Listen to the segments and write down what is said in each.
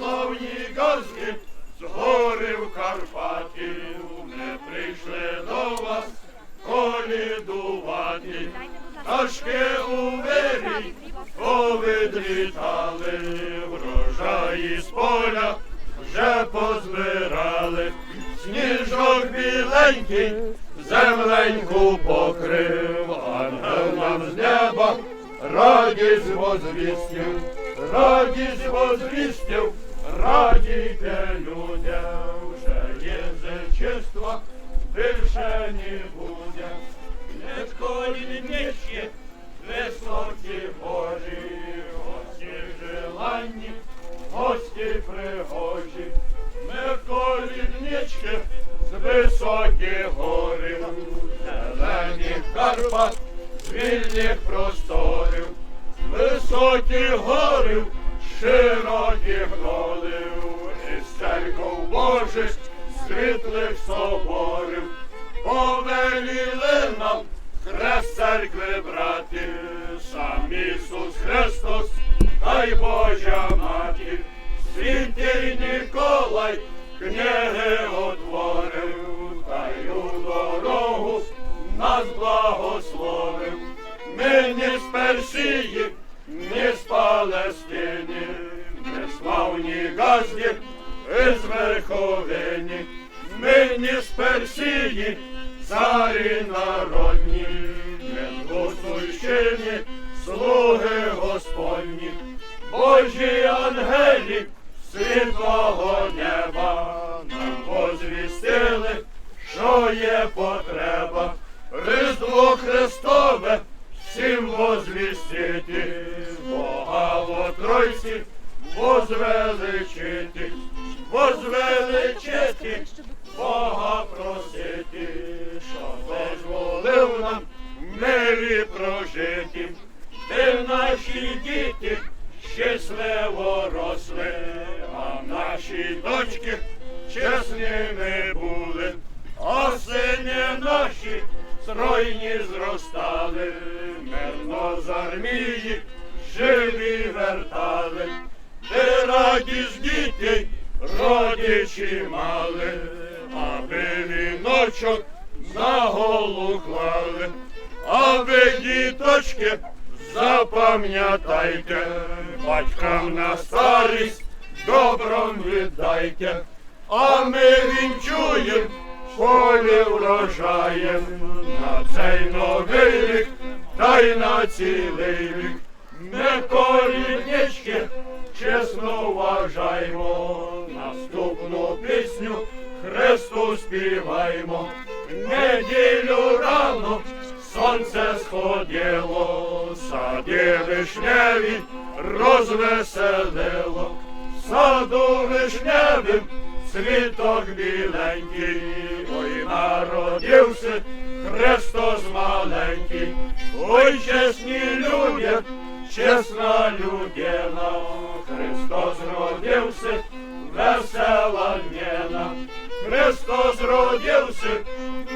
славні казки, з гори в Карпатів не прийшли до вас колідувати, Ташки у вирі повідлітали, врожаї з поля вже позбирали, сніжок біленький, земленьку покрив, ангел нам з неба. Радість возвістів, радість возвістів, радійте людям, вже чиства, більше не буде. Відколі нижче, високі горі, гості желанні, гості пригожі. Ми коліднички з високих гори, зелених Карпат, вільних просторів, високі гори, широких долів, із церков Божих, світлих соборів. Повеліли нам хрест церкви брати, сам Ісус Христос, дай Божа мати, святий Ніколай, книги отворив, та у дорогу нас благословив. Ми ні з Персії, ні з Палестини, газді із верховині. Ми ні з Персії, царі народні, ми слуги Господні, Божі ангелі, світлого неба, нам возвістили, що є потреба, Різдво Христове, родичі мали, аби віночок на голову клали, а ви, діточки, запам'ятайте, батькам на старість добром віддайте, а ми вінчуєм полі врожаєм на цей новий рік та й на цілий рік. Ми коліднички чесно вважаємо, співаємо. Неділю рано сонце сходило, саді вишневі розвеселило, саду вишневим цвіток біленький, ой народився Христос маленький, ой чесні люди, чесна людина, Христос родився, весела днена, Христос родився,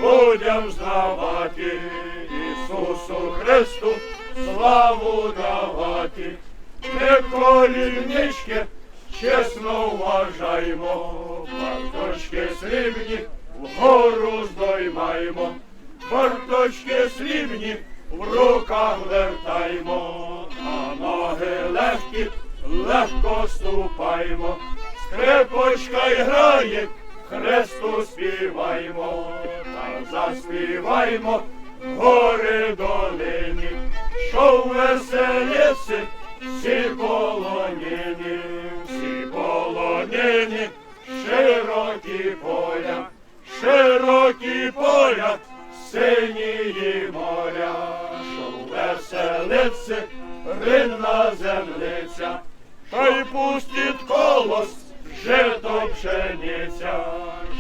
будем знавати, Ісусу Христу славу давати, ми колівнички чесно вважаємо, барточки срібні вгору здоймаємо, барточки срібні в руках вертаймо, а ноги легкі, легко ступаймо, скрипочка грає, Христу співаймо, та заспіваймо гори долині, що веселіться всі полонені, всі полонені, широкі поля, широкі поля, синії моря, що веселиться, ринна землиця, та й пустить колос, жито пшениця,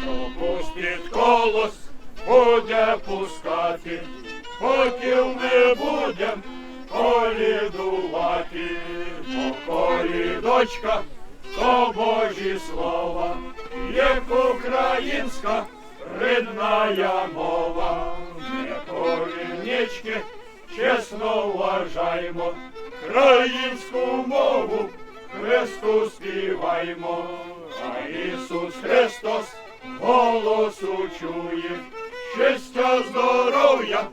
що пустить колос, буде пускати, поки ми будем колідувати, бо колідочка, то Божі слова, як українська рідна мова, ми коліннички чесно вважаємо, українську мову Христу співаймо, а Ісус Христос голосу чує, щастя, здоров'я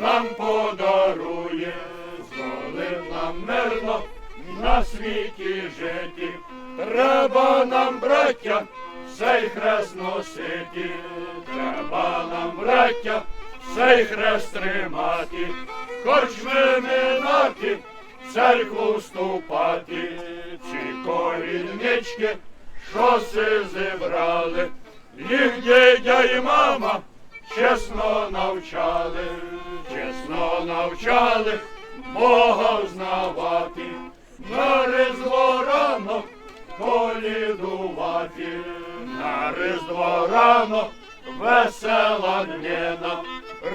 нам подарує, мирно на світі жити. Треба нам, браття, цей хрест носити. Треба нам, браття, цей хрест тримати, хоч ми минати, в церкву вступати. Ці коліннички, що зібрали, їх дідя і мама чесно навчали, чесно навчали Бога взнавати, на різдво рано колідувати, на різдво рано весела днина,